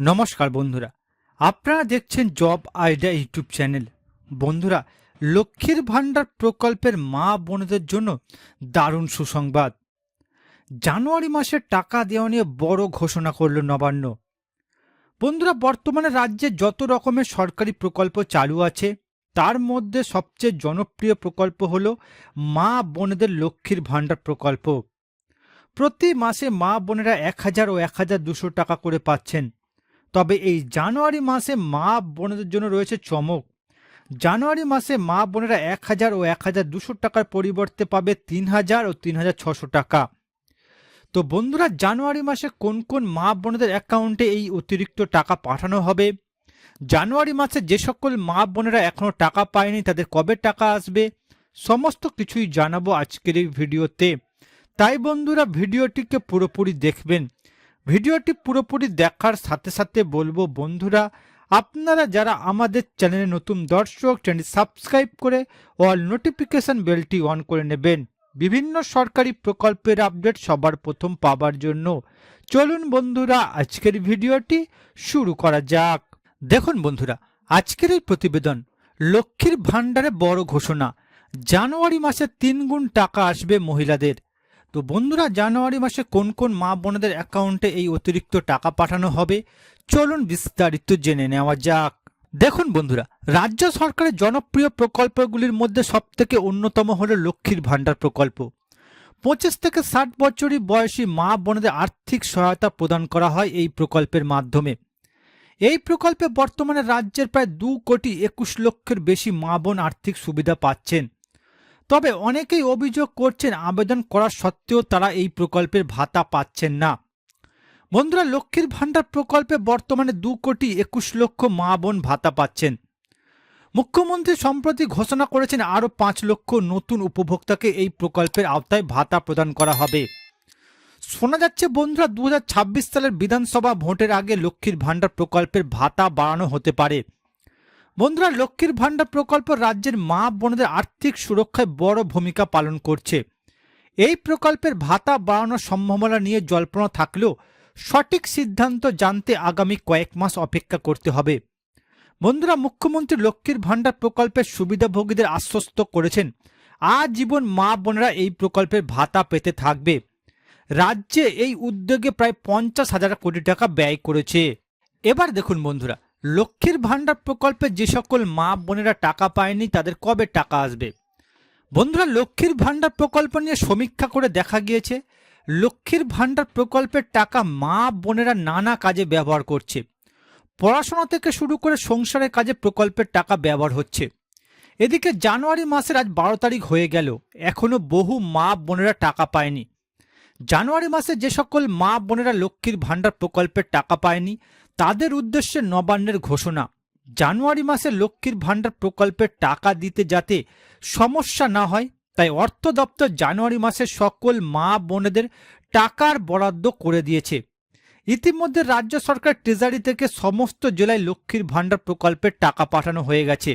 নমস্কার বন্ধুরা। আপনারা দেখছেন জব আইডিয়া ইউটিউব চ্যানেল। বন্ধুরা, লক্ষ্মীর ভাণ্ডার প্রকল্পের মা বোনদের জন্য দারুণ সুসংবাদ। জানুয়ারি মাসে টাকা দেওয়া নিয়ে বড় ঘোষণা করল নবান্ন। বন্ধুরা, বর্তমানে রাজ্যে যত রকমের সরকারি প্রকল্প চালু আছে, তার মধ্যে সবচেয়ে জনপ্রিয় প্রকল্প হল মা বোনেদের লক্ষ্মীর ভাণ্ডার প্রকল্প। প্রতি মাসে মা বোনেরা এক হাজার ও এক হাজার দুশো টাকা করে পাচ্ছেন। তবে এই জানুয়ারি মাসে মা বোনদের জন্য রয়েছে চমক। জানুয়ারি মাসে মা বোনেরা এক হাজার ও এক হাজার দুশো টাকার পরিবর্তে পাবে তিন হাজার ও তিন হাজার ছশো টাকা। তো বন্ধুরা, জানুয়ারি মাসে কোন কোন মা বোনেদের অ্যাকাউন্টে এই অতিরিক্ত টাকা পাঠানো হবে? জানুয়ারি মাসে যে সকল মা বোনেরা এখনও টাকা পায়নি, তাদের কবে টাকা আসবে? সমস্ত কিছুই জানাব আজকের এই ভিডিওতে। তাই বন্ধুরা, ভিডিওটিকে পুরোপুরি দেখবেন। ভিডিওটি পুরোপুরি দেখার সাথে সাথে বলব, বন্ধুরা, আপনারা যারা আমাদের চ্যানেলে নতুন দর্শক চ্যানেল সাবস্ক্রাইব করে অল নোটিফিকেশন বেলটি অন করে নেবেন। বিভিন্ন সরকারি প্রকল্পের আপডেট সবার প্রথম পাবার জন্য। চলুন, বন্ধুরা, আজকের ভিডিওটি শুরু করা যাক। দেখুন, বন্ধুরা, আজকের এই প্রতিবেদন লক্ষ্মীর ভাণ্ডারে বড় ঘোষণা। জানুয়ারি মাসে তিন গুণ টাকা আসবে মহিলাদের। তো বন্ধুরা, জানুয়ারি মাসে কোন কোন মা বোনদের অ্যাকাউন্টে এই অতিরিক্ত টাকা পাঠানো হবে? চলুন বিস্তারিত জেনে নেওয়া যাক। দেখুন বন্ধুরা, রাজ্য সরকারের জনপ্রিয় প্রকল্পগুলির মধ্যে সবথেকে অন্যতম হলো লক্ষ্মীর ভাণ্ডার প্রকল্প। পঁচিশ থেকে ষাট বছরই বয়সী মা বোনদের আর্থিক সহায়তা প্রদান করা হয় এই প্রকল্পের মাধ্যমে। এই প্রকল্পে বর্তমানে রাজ্যের প্রায় দু কোটি একুশ লক্ষের বেশি মা বোন আর্থিক সুবিধা পাচ্ছেন। তবে অনেকেই অভিযোগ করছেন আবেদন করা সত্ত্বেও তারা এই প্রকল্পের ভাতা পাচ্ছেন না। বন্ধুরা, লক্ষ্মীর ভাণ্ডার প্রকল্পে বর্তমানে দু কোটি একুশ লক্ষ মা বোন ভাতা পাচ্ছেন। মুখ্যমন্ত্রী সম্প্রতি ঘোষণা করেছেন আরও পাঁচ লক্ষ নতুন উপভোক্তাকে এই প্রকল্পের আওতায় ভাতা প্রদান করা হবে। শোনা যাচ্ছে, বন্ধুরা দু হাজার ছাব্বিশ সালের বিধানসভা ভোটের আগে লক্ষ্মীর ভাণ্ডার প্রকল্পের ভাতা বাড়ানো হতে পারে। বন্ধুরা, লক্ষ্মীর ভাণ্ডার প্রকল্প রাজ্যের মা বোনদের আর্থিক সুরক্ষায় বড় ভূমিকা পালন করছে। এই প্রকল্পের ভাতা বাড়ানোর সম্ভাবনা নিয়ে জল্পনা থাকলেও সঠিক সিদ্ধান্ত জানতে আগামী কয়েক মাস অপেক্ষা করতে হবে। বন্ধুরা, মুখ্যমন্ত্রী লক্ষ্মীর ভাণ্ডার প্রকল্পের সুবিধাভোগীদের আশ্বস্ত করেছেন, আজীবন মা বোনেরা এই প্রকল্পের ভাতা পেতে থাকবে। রাজ্যে এই উদ্যোগে প্রায় পঞ্চাশ হাজার কোটি টাকা ব্যয় করেছে। এবার দেখুন বন্ধুরা লক্ষ্মীর ভাণ্ডার প্রকল্পে যে সকল মা বোনেরা টাকা পায়নি, তাদের কবে টাকা আসবে? বন্ধুরা, লক্ষ্মীর ভাণ্ডার প্রকল্প নিয়ে সমীক্ষা করে দেখা গিয়েছে, লক্ষ্মীর ভাণ্ডার প্রকল্পের টাকা মা বোনেরা নানা কাজে ব্যবহার করছে। পড়াশোনা থেকে শুরু করে সংসারের কাজে প্রকল্পের টাকা ব্যবহার হচ্ছে। এদিকে জানুয়ারি মাসের আজ বারো তারিখ হয়ে গেল এখনও বহু মা বোনেরা টাকা পায়নি। জানুয়ারি মাসে যে সকল মা বোনেরা লক্ষ্মীর ভাণ্ডার প্রকল্পের টাকা পায়নি, তাদের উদ্দেশ্যে নবান্নের ঘোষণা। জানুয়ারি মাসে লক্ষ্মীর ভাণ্ডার প্রকল্পের টাকা দিতে যাতে সমস্যা না হয়, তাই অর্থ দপ্তর জানুয়ারি মাসে সকল মা বোনেদের টাকার বরাদ্দ করে দিয়েছে। ইতিমধ্যে রাজ্য সরকার ট্রেজারি থেকে সমস্ত জেলায় লক্ষ্মীর ভাণ্ডার প্রকল্পের টাকা পাঠানো হয়ে গেছে।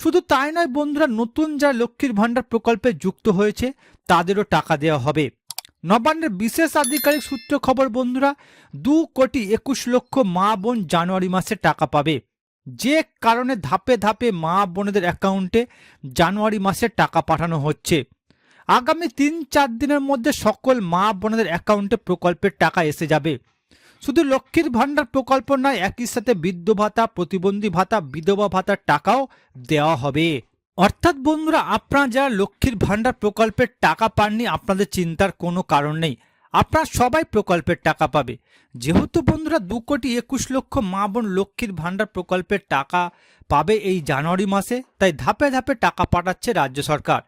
শুধু তাই নয় বন্ধুরা, নতুন যারা লক্ষ্মীর ভাণ্ডার প্রকল্পে যুক্ত হয়েছে, তাদেরও টাকা দেওয়া হবে। নবান্নের বিশেষ আধিকারিক সূত্র খবর, বন্ধুরা, দু কোটি একুশ লক্ষ মা বোন জানুয়ারি মাসে টাকা পাবে। যে কারণে ধাপে ধাপে মা বোনেদের অ্যাকাউন্টে জানুয়ারি মাসে টাকা পাঠানো হচ্ছে। আগামী তিন চার দিনের মধ্যে সকল মা বোনেদের অ্যাকাউন্টে প্রকল্পের টাকা এসে যাবে। শুধু লক্ষ্মীর ভাণ্ডার প্রকল্প নয়, একই সাথে বৃদ্ধ ভাতা, প্রতিবন্ধী ভাতা, বিধবা ভাতার টাকাও দেওয়া হবে। অর্থাৎ বন্ধুরা, আপনারা যারা লক্ষ্মীর ভাণ্ডার প্রকল্পের টাকা পাননি, আপনাদের চিন্তার কোনো কারণ নেই। আপনারা সবাই প্রকল্পের টাকা পাবে। যেহেতু বন্ধুরা, দু কোটি একুশ লক্ষ মা বোন লক্ষ্মীর ভাণ্ডার প্রকল্পের টাকা পাবে এই জানুয়ারি মাসে, তাই ধাপে ধাপে টাকা পাঠাচ্ছে রাজ্য সরকার।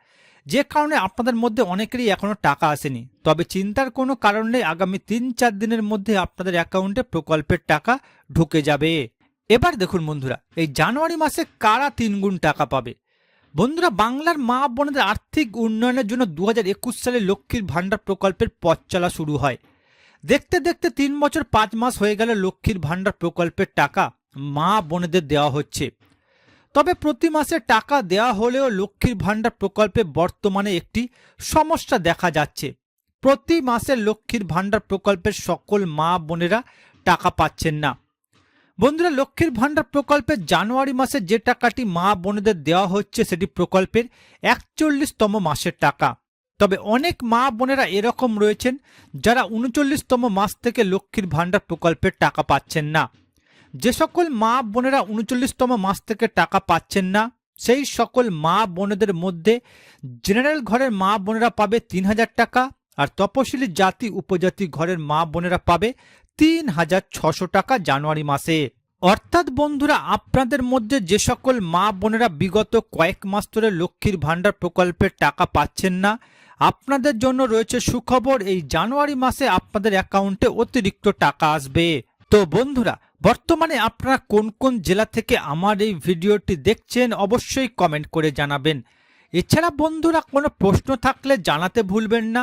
যে কারণে আপনাদের মধ্যে অনেকেরই এখনও টাকা আসেনি। তবে চিন্তার কোনো কারণ নেই, আগামী তিন চার দিনের মধ্যে আপনাদের অ্যাকাউন্টে প্রকল্পের টাকা ঢুকে যাবে। এবার দেখুন বন্ধুরা, এই জানুয়ারি মাসে কারা তিনগুণ টাকা পাবে? বন্ধুরা, বাংলার মা বোনদের আর্থিক উন্নয়নের জন্য দু হাজার একুশ সালে লক্ষ্মীর ভাণ্ডার প্রকল্পের পথ চলা শুরু হয়। দেখতে দেখতে তিন বছর পাঁচ মাস হয়ে গেল লক্ষ্মীর ভাণ্ডার প্রকল্পের টাকা মা বোনেদের দেওয়া হচ্ছে। তবে প্রতি মাসে টাকা দেওয়া হলেও লক্ষ্মীর ভাণ্ডার প্রকল্পে বর্তমানে একটি সমস্যা দেখা যাচ্ছে। প্রতি মাসে লক্ষ্মীর ভাণ্ডার প্রকল্পের সকল মা বোনেরা টাকা পাচ্ছেন না। বন্ধুরা, লক্ষ্মীর ভাণ্ডার প্রকল্পে জানুয়ারি মাসে যে টাকাটি মা বোনেদের দেওয়া হচ্ছে, সেটি প্রকল্পের একচল্লিশতম মাসের টাকা। তবে অনেক মা বোনেরা এরকম রয়েছেন যারা উনচল্লিশতম মাস থেকে লক্ষ্মীর ভাণ্ডার প্রকল্পের টাকা পাচ্ছেন না। যে সকল মা বোনেরা উনচল্লিশতম মাস থেকে টাকা পাচ্ছেন না, সেই সকল মা বোনেদের মধ্যে জেনারেল ঘরের মা বোনেরা পাবে তিন হাজার টাকা আর তপশিলি জাতি উপজাতি ঘরের মা বোনেরা পাবে তিন হাজার ছশো টাকা জানুয়ারি মাসে। অর্থাৎ বন্ধুরা, আপনাদের মধ্যে যে সকল মা বোনেরা বিগত কয়েক মাস ধরে লক্ষ্মীর ভাণ্ডার প্রকল্পের টাকা পাচ্ছেন না, আপনাদের জন্য রয়েছে সুখবর, এই জানুয়ারি মাসে আপনাদের অ্যাকাউন্টে অতিরিক্ত টাকা আসবে। তো বন্ধুরা, বর্তমানে আপনারা কোন কোন জেলা থেকে আমার এই ভিডিওটি দেখছেন অবশ্যই কমেন্ট করে জানাবেন। এছাড়া বন্ধুরা, কোনো প্রশ্ন থাকলে জানাতে ভুলবেন না।